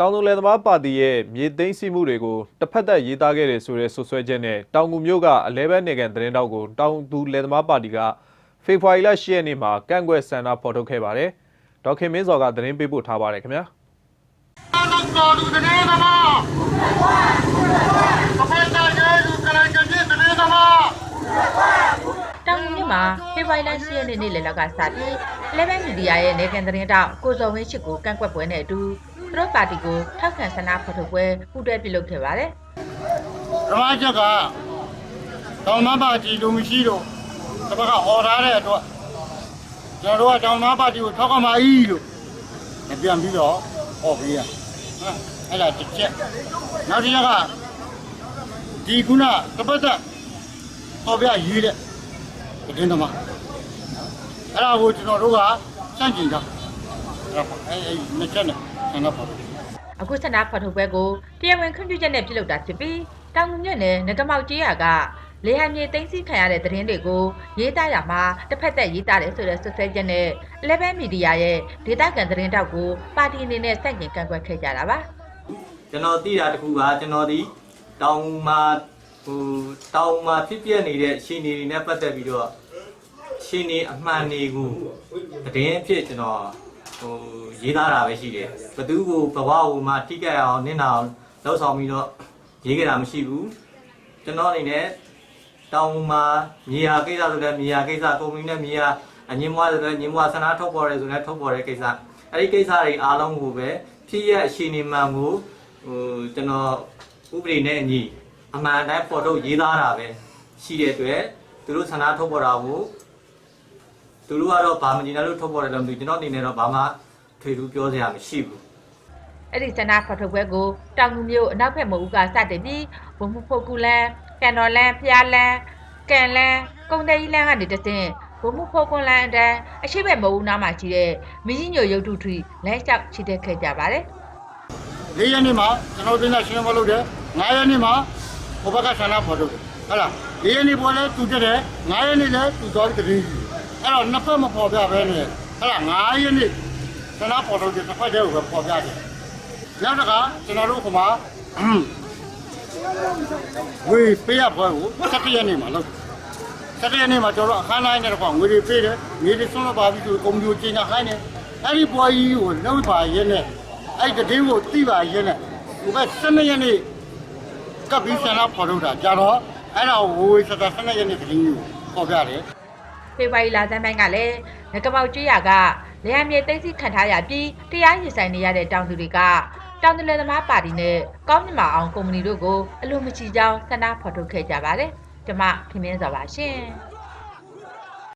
တောင်သူလယ်သမားပါတီရဲ့မြေသိမ်းစီးမှုတွေကိုတစ်ဖက်သက်ရေးသားခဲ့တယ်ဆိုတဲ့ဆွဆွဲချက်နဲ့တောင်ကူမျိုးကအလဲဘဲနေကန်သတင်းတောက်ကိုတောင်သူလယ်သမားပါတီကဖေဖော်ဝါရီလ10ရက်နေ့မှာကန့်ကွက်ဆန္ဒဖော်ထုတ်ခဲ့ပါတယ်။ဒေါက်ခင်မင်းစောကသတင်းပေးပို့ထားပါတယ်ခင်ဗျာ။နောက်တော်သူတည်းသမားအဖေတာရဲသူကလန်ကျင်းတည်းသမားတောင်ငူမြို့မှာဖေဖော်ဝါရီလ10ရက်နေ့နေ့လယ်လောက်ကစပြီး Eleven Media ရဲ့နေကန်သတင်းတောက်ကိုစုံဝင်းချစ်ကိုကန့်ကွက်ပွဲနဲ့အတူ သူတို့ပါတီကိုထောက်ခံဆန္ဒဖော်ထုတ်ပွဲပူးတွဲပြုလုပ်ခဲ့ပါတယ်ဓမ္မချက်ကတောင်မပါတီလူမရှိတော့တပတ်ကဟော်ထားတဲ့အတွက်ကျွန်တော်တို့ကတောင်မပါတီကိုထောက်ကမှာဤလို့ပြန်ပြီးတော့ဟောပေးရဟမ်အဲ့ဒါတစ်ချက်နောက်တစ်ချက်ကဒီခုနတပတ်သက်ဟောပြရေးတဲ့တင်းသမားအဲ့ဒါကိုကျွန်တော်တို့ကစန့်ကျင်တာအဲ့ဒါအဲ့အဲ့နှစ်ချက်နဲ့ ဆန္ဒပါ။အခုဆန္ဒဖော်ထုတ်ပွဲကိုတရားဝင်ခွင့်ပြုချက်နဲ့ပြုလုပ်တာဖြစ်ပြီးတောင်ငူမြို့နယ်ငကမောက်ကျေးရွာကလေဟန်မြေသိမ်းဆည်းခံရတဲ့သတင်းတွေကိုရေးသားရမှာတစ်ဖက်သက်ရေးသားတယ်ဆိုတဲ့ဆွဆွဲချက်နဲ့ Eleven Media ရဲ့ဒေတာကန်သတင်းတောက်ကိုပါတီအနေနဲ့စန့်ကျင်ကန့်ကွက်ခဲ့ကြတာပါ။ကျွန်တော်သိတာတခုကကျွန်တော်ဒီတောင်မှာဟိုတောင်မှာဖြစ်ပြနေတဲ့ရှင်နေတွေနဲ့ပတ်သက်ပြီးတော့ရှင်နေအမှန်တွေကိုသတင်းအဖြစ်ကျွန်တော် ဟိုရေးသားတာပဲရှိတယ်ဘသူကိုဘဝကိုမှထိကြက်အောင်နင့်နာအောင်လောက်ဆောင်ပြီးတော့ရေးကြတာမရှိဘူးကျွန်တော်အနေနဲ့တောင်မှာမြေယာကိစ္စဆိုတဲ့မြေယာကိစ္စကုမ္ပဏီနဲ့မြေယာအငင်းမွားဆိုတဲ့ငင်းမွားဆန္ဒထုတ်ပေါ်တယ်ဆိုတဲ့ထုတ်ပေါ်တဲ့ကိစ္စအဲ့ဒီကိစ္စတွေအားလုံးကိုပဲဖြစ်ရအရှင်နေမှန်ကိုဟိုကျွန်တော်ဥပဒေနဲ့အညီအမှန်တိုင်းပေါ်တော့ရေးသားတာပဲရှိတဲ့အတွက်သူတို့ဆန္ဒထုတ်ပေါ်တာကို သူတို့ကတော့ဗာမကျင်တယ်လို့ထုတ်ပေါ်တယ်လို့မသိဘူးကျွန်တော်အနေနဲ့တော့ဘာမှထွေထူးပြောစရာမရှိဘူးအဲ့ဒီဆန္ဒဖော်ထုတ်ပွဲကိုတောင်ငူမြို့အနောက်ဘက်မဟုတ်ကစတင်ပြီးဘုံမှုဖို့ကူလန်ကန်တော်လန်ဖျားလန်ကန်လန်ကုံတဲကြီးလန်ကနေတဆင့်ဘုံမှုဖို့ကွန်လန်အတန်းအရှိဘက်မဟုတ်နားမှာရှိတဲ့မင်းကြီးညိုရုပ်ထုထီလမ်းလျှောက်ချီတက်ခဲ့ကြပါတယ်၄ရက်နေ့မှာကျွန်တော်တင်တာရှင်းမလုပ်တယ်၅ရက်နေ့မှာဟိုဘက်ကဆန္ဒဖော်ထုတ်တယ်ဟုတ်လား၄ရက်နေ့ပေါ်လဲသူတက်တယ်၅ရက်နေ့လဲသူသွားပြီးတရင်ကြီး အဲ့တော့နှစ်ဖက်မပေါ်ပြဘဲနဲ့ဟုတ်လား၅ရက်နေ့ဆန္ဒဖော်ထုတ်တယ်တစ်ဖက်တည်းကိုပဲပေါ်ပြတယ်နောက်တစ်ခါကျွန်တော်တို့ကမှဝေးပေးရပွဲကို၁၇ရက်နေ့မှာလုပ်၁၇ရက်နေ့မှာကျွန်တော်အခမ်းအနားနဲ့တော့ငွေတွေပေးတယ်ငွေတွေဆွမ်းမပါဘူးဆိုကွန်ပျူတာကျင်းတာခိုင်းတယ်အဲ့ဒီပွဲကြီးကိုလုံးပါရဲနဲ့အဲ့ဒီတင်းကိုတိပါရဲနဲ့ဟိုဘက်12ရက်နေ့ကပ်ပြီးဆန္ဒဖော်ထုတ်တာကြတော့အဲ့ဒါဝဝေးစတာ12ရက်နေ့တင်းကိုပေါ်ပြတယ် ဖေဖော်ဝါရီလဆန်းပိုင်းကလည်းငကမောက်ကျွေးရကလေယာဉ်မြေသိမ်းဆည်းခံထားရပြီးတရားရင်ဆိုင်နေရတဲ့တောင်သူတွေကတောင်သူလယ်သမားပါတီနဲ့ကောင်းမြတ်မအောင်ကုမ္ပဏီတို့ကိုအလိုမချီကြောင်းဆန္ဒဖော်ထုတ်ခဲ့ကြပါတယ်။ကျွန်မခင်မင်းစောပါရှင်။